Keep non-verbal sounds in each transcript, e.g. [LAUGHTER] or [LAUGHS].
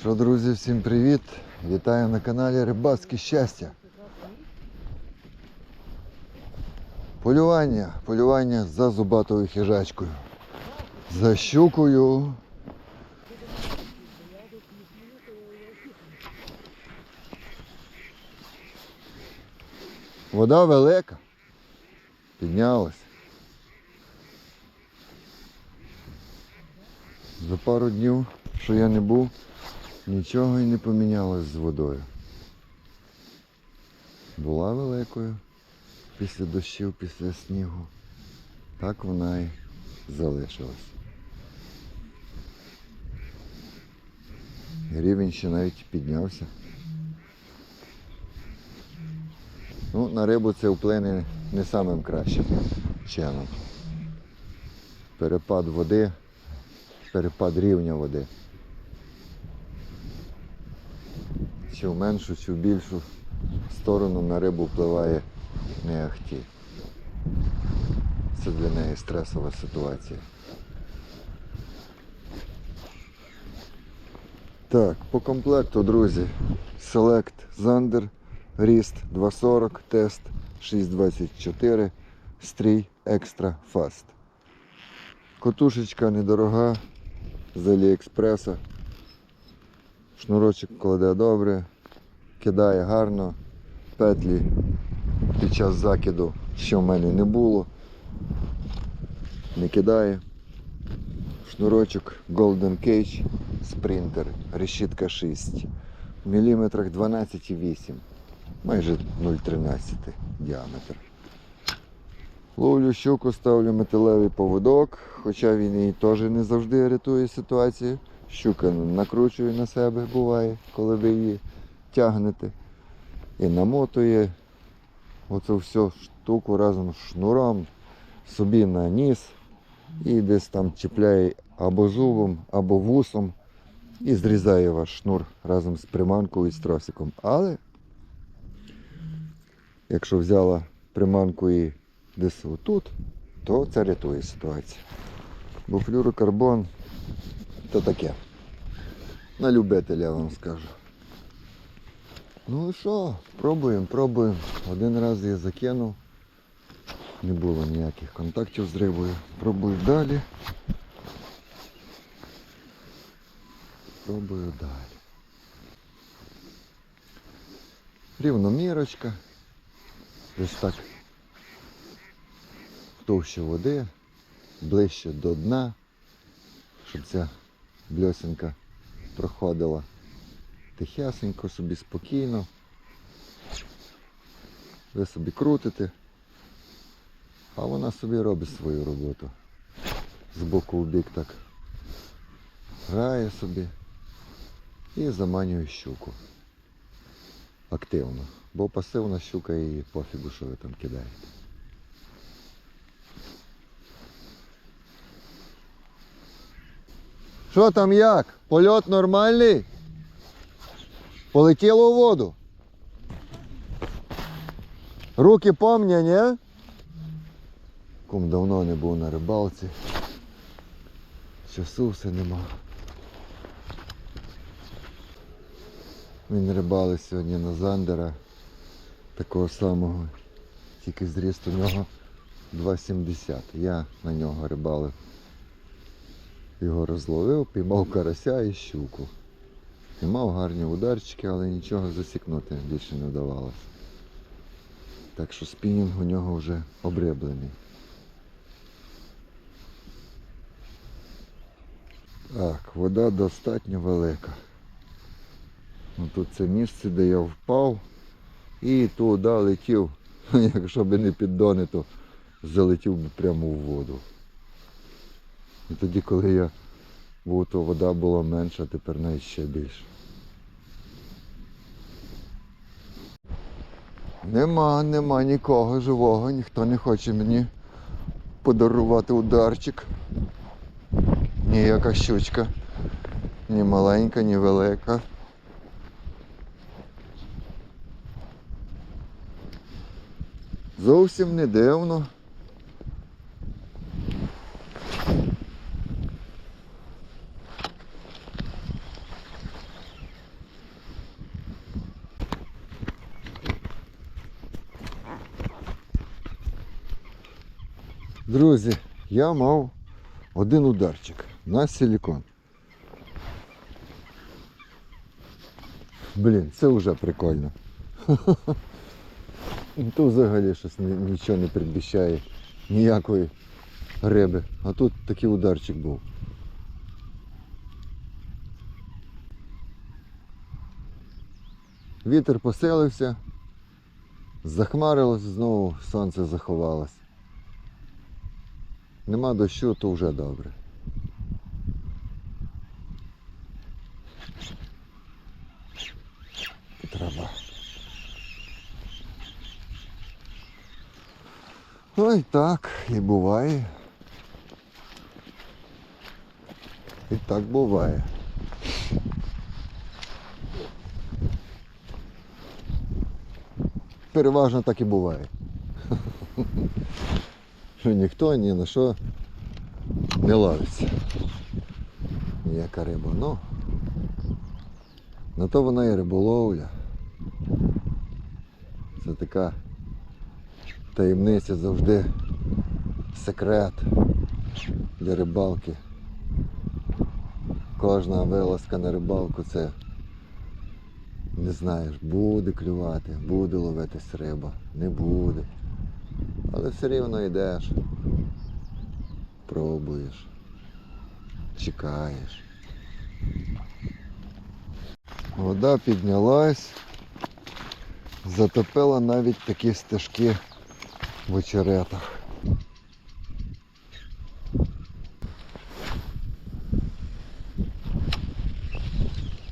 Що, друзі, всім привіт! Вітаю на каналі Рибацьке щастя. Полювання, полювання за зубатою хижачкою. За щукою. Вода велика. Піднялась. За пару днів, що я не був, нічого і не помінялось з водою. Була великою після дощів, після снігу. Так вона і залишилась. Рівень ще навіть піднявся. Ну, на рибу це вплине не самим кращим чином. Перепад води, перепад рівня води. Чи в меншу, чи в більшу сторону на рибу впливає не ахті. Це для неї стресова ситуація. Так, по комплекту, друзі. Select Zander, Ріст 240, тест 624, стрій Extra Fast. Котушечка недорога з Аліекспреса. Шнурочок кладе добре, кидає гарно, петлі під час закиду, що в мене не було. Не кидає. Шнурочок Golden Cage Sprinter, решітка 6. В міліметрах 12,8. Майже 0,13 діаметр. Ловлю щуку, ставлю металевий поводок, хоча він і теж не завжди рятує ситуацію. Щука накручує на себе, буває, коли ви її тягнете. І намотує оцю всю штуку разом з шнуром собі на ніс і десь там чіпляє або зубом, або вусом і зрізає ваш шнур разом з приманкою і з тросиком. Але якщо взяла приманку і десь отут, то це рятує ситуацію. Бо флюрокарбон то таке. На любителя вам скажу. Ну і що, пробуємо, пробуємо. Один раз я закинув. Не було ніяких контактів з рибою. Пробую далі. Пробую далі. Рівномірочка. Десь так товще води, ближче до дна, щоб ця бльосинка проходила тихесенько, собі спокійно. Ви собі крутите, а вона собі робить свою роботу. З боку в бік так грає собі і заманює щуку. Активно. Бо пасивна щука і пофігу, що ви там кидаєте. Що там як? Польот нормальний? Полетіло у воду. Руки помня, ні? Кум давно не був на рибалці. Часу все нема. Він рибалив сьогодні на Зандера. Такого самого. Тільки зріст у нього 2,70. Я на нього рибалив. Його розловив, піймав карася і щуку. Піймав гарні ударчики, але нічого засікнути більше не вдавалося. Так що спінінг у нього вже обриблений. Так, вода достатньо велика. Ну, тут це місце, де я впав і туди летів. [LAUGHS] Якщо б не піддони, то залетів би прямо в воду. І тоді, коли я був, то вода була менша, тепер навіть ще більше. Нема, нема нікого живого, ніхто не хоче мені подарувати ударчик. Ніяка щучка. Ні маленька, ні велика. Зовсім не дивно. Друзі, я мав один ударчик на силікон. Блін, це вже прикольно. [LAUGHS] Тут взагалі щось нічого не передбіщає, ніякої риби. А тут такий ударчик був. Вітер поселився, захмарилось знову, сонце заховалось. Нема дощу, то вже добре. Трава. Ой, так і буває. І так буває. Переважно так і буває. [LAUGHS] Що ніхто ні на що не ловиться. Ніяка риба. Ну, на то вона і риболовля. Це така таємниця завжди секрет для рибалки. Кожна вилазка на рибалку це не знаєш, буде клювати, буде ловитись риба, не буде. Але все рівно йдеш, пробуєш, чекаєш. Вода піднялась, затопила навіть такі стежки в очеретах.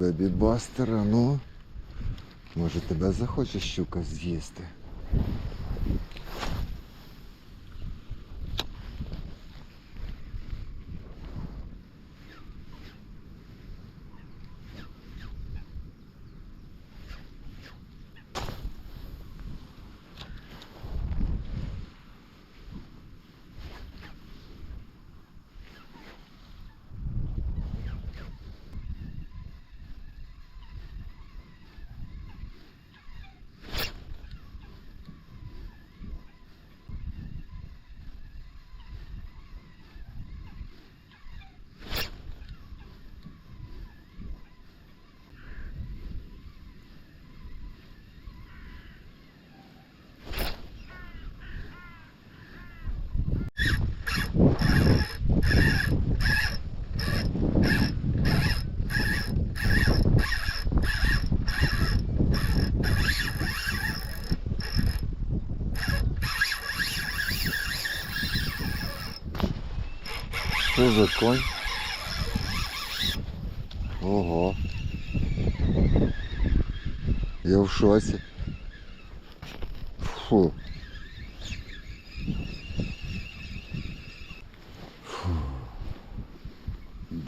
Бебі Бастера, ну, може тебе захоче щука з'їсти. Що за конь? Ого. Я в шоці. Фу.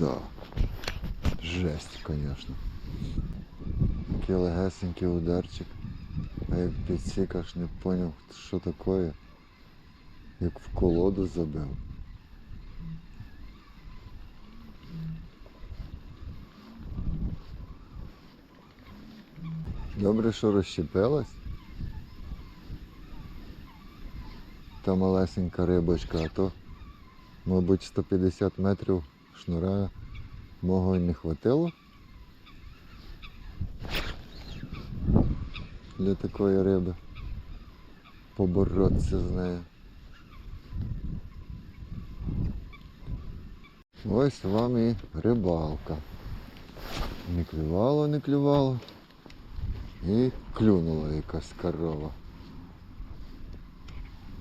Да. Жесть, конечно. Такий легесенький ударчик. А як підсік аж не поняв, що таке. Як в колоду забив. Добре, що розщепилась. Та малесенька рибочка, а то, мабуть, 150 метрів шнура мого не хватило. Для такої риби. Поборотися з нею. Ось вам і рибалка. Не клювало, не клювало. І клюнула якась корова.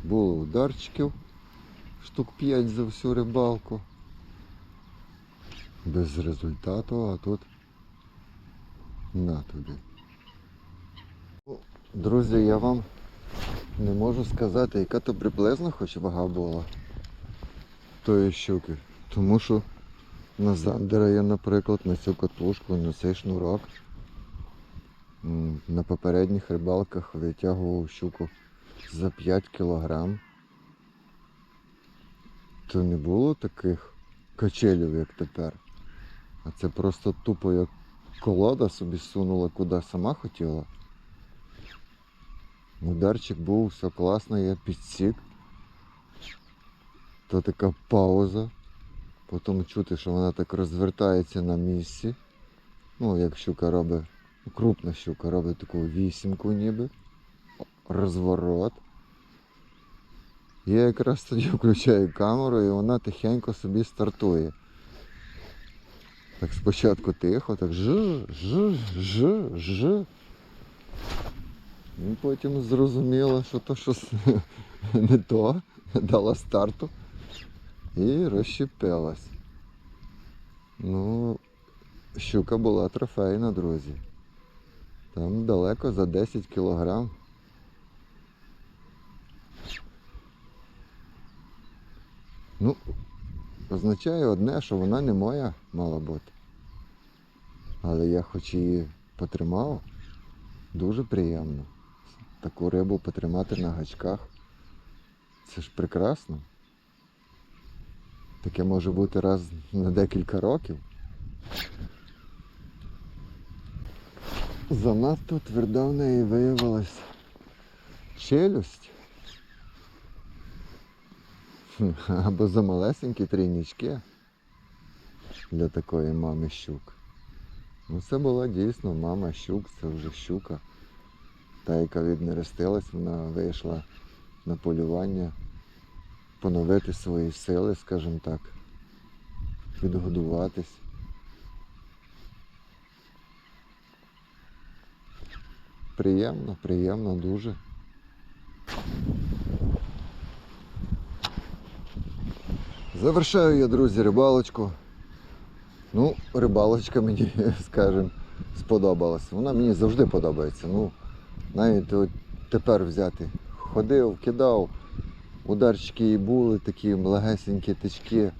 Було ударчиків штук 5 за всю рибалку. Без результату, а тут на тобі. Ну, Друзі, я вам не можу сказати, яка то приблизно хоч вага була тої щуки. Тому що на зандера я, наприклад, на цю катушку, на цей шнурок На попередніх рибалках витягував щуку за 5 кілограм. То не було таких качелів, як тепер. А це просто тупо як колода собі сунула куди сама хотіла. Ударчик був, все класно, я підсік. То така пауза. Потім чути, що вона так розвертається на місці. Ну, як щука робить, крупна щука робить таку вісімку ніби. Розворот. Я якраз тоді включаю камеру і вона тихенько собі стартує. Так спочатку тихо, так ж, ж, ж, ж. І потім зрозуміло, що то щось [LAUGHS] не то, дала старту і розщепилась. Ну, щука була трофейна, друзі. Там далеко за 10 кілограм. Ну, означає одне, що вона не моя мала бути. Але я хоч її потримав, дуже приємно. Таку рибу потримати на гачках. Це ж прекрасно. Таке може бути раз на декілька років. Занадто тверда в неї виявилась челюсть. Або за малесенькі трійнички для такої мами щук. Ну це була дійсно мама щук, це вже щука. Та, яка віднерестилась, вона вийшла на полювання поновити свої сили, скажімо так, відгодуватись. Приємно, приємно дуже. Завершаю я, друзі, рибалочку. Ну, рибалочка мені, [LAUGHS] скажімо, сподобалась. Вона мені завжди подобається. Ну, навіть от тепер взяти. Ходив, кидав, ударчики і були такі легесенькі тички,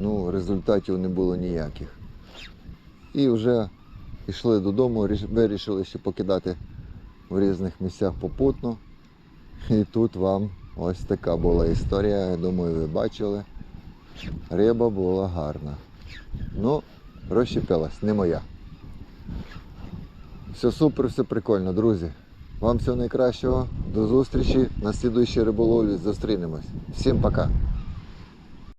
ну, результатів не було ніяких. І вже йшли додому, вирішили ще покидати в різних місцях попутно. І тут вам ось така була історія. Я думаю, ви бачили. Риба була гарна. Ну, розщепилась, не моя. Все супер, все прикольно, друзі. Вам всього найкращого. До зустрічі на слідуючій риболовлі. Зустрінемось. Всім пока.